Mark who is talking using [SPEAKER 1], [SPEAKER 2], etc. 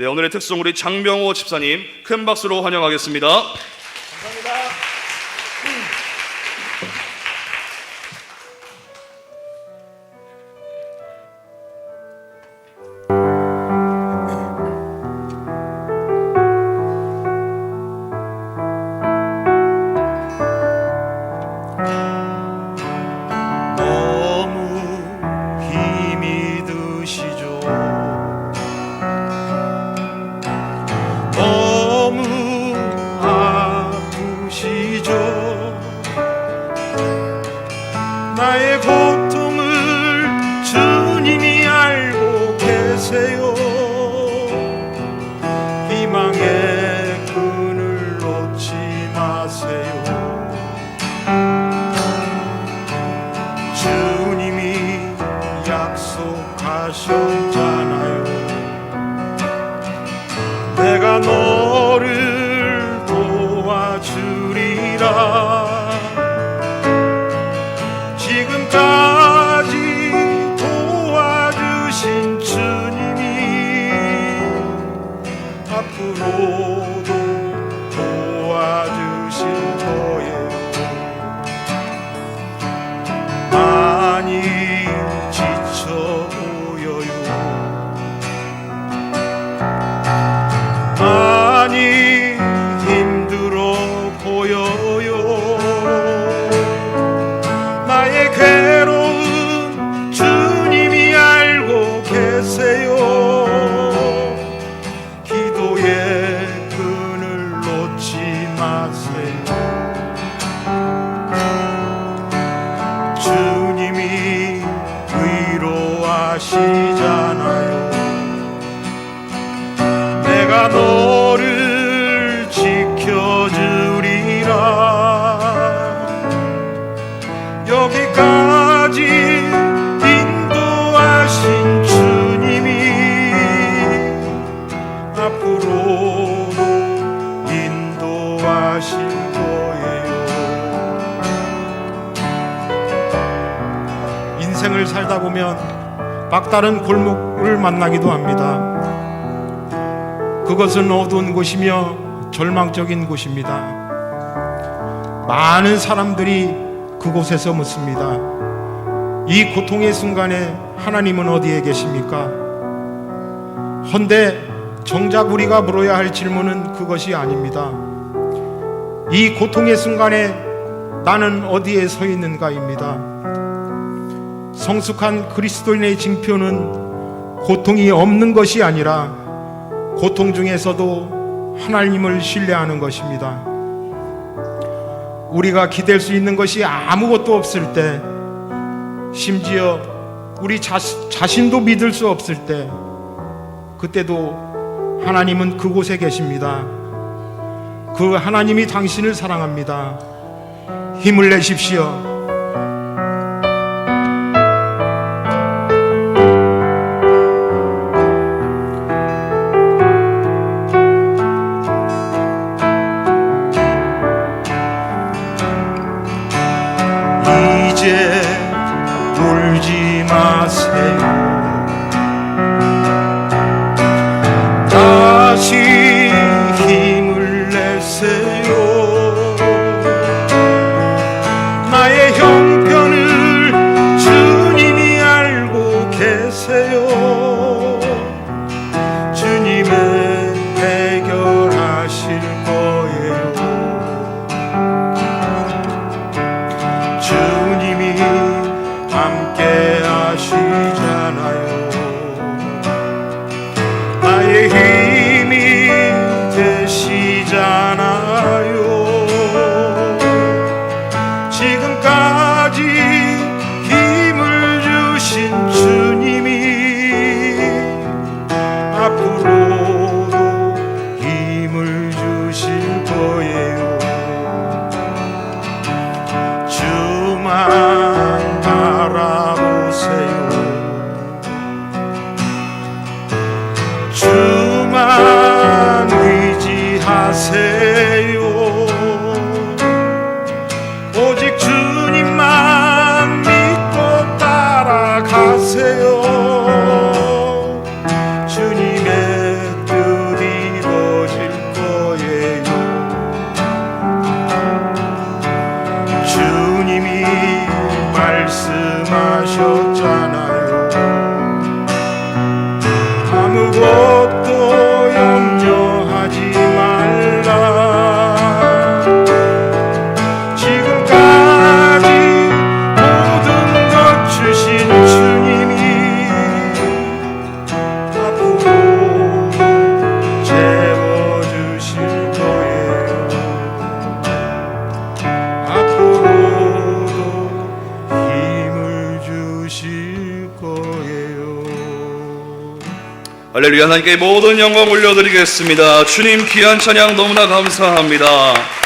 [SPEAKER 1] 네, 오늘의 특송 우리 장병호 집사님 큰 박수로 환영하겠습니다.
[SPEAKER 2] 하셨잖아요. 내가 너를 도와주리라. 지금까지 도와주신 주님이 앞으로도 도와주실 위로하시잖아요. 내가 너를 지켜주리라. 여기까지 인도하신 주님이 앞으로도 인도하실 거예요. 인생을 살다 보면 막다른 골목을 만나기도 합니다. 그것은 어두운 곳이며 절망적인 곳입니다. 많은 사람들이 그곳에서 묻습니다. 이 고통의 순간에 하나님은 어디에 계십니까? 헌데 정작 우리가 물어야 할 질문은 그것이 아닙니다. 이 고통의 순간에 나는 어디에 서 있는가입니다. 성숙한 그리스도인의 징표는 고통이 없는 것이 아니라 고통 중에서도 하나님을 신뢰하는 것입니다. 우리가 기댈 수 있는 것이 아무것도 없을 때, 심지어 우리 자, 자신도 믿을 수 없을 때, 그때도 하나님은 그곳에 계십니다. 그 하나님이 당신을 사랑합니다. 힘을 내십시오. 울지 마세요. time shall time. 거예요.
[SPEAKER 1] 할렐루야 하나님께 모든 영광 올려드리겠습니다. 주님 귀한 찬양 너무나 감사합니다.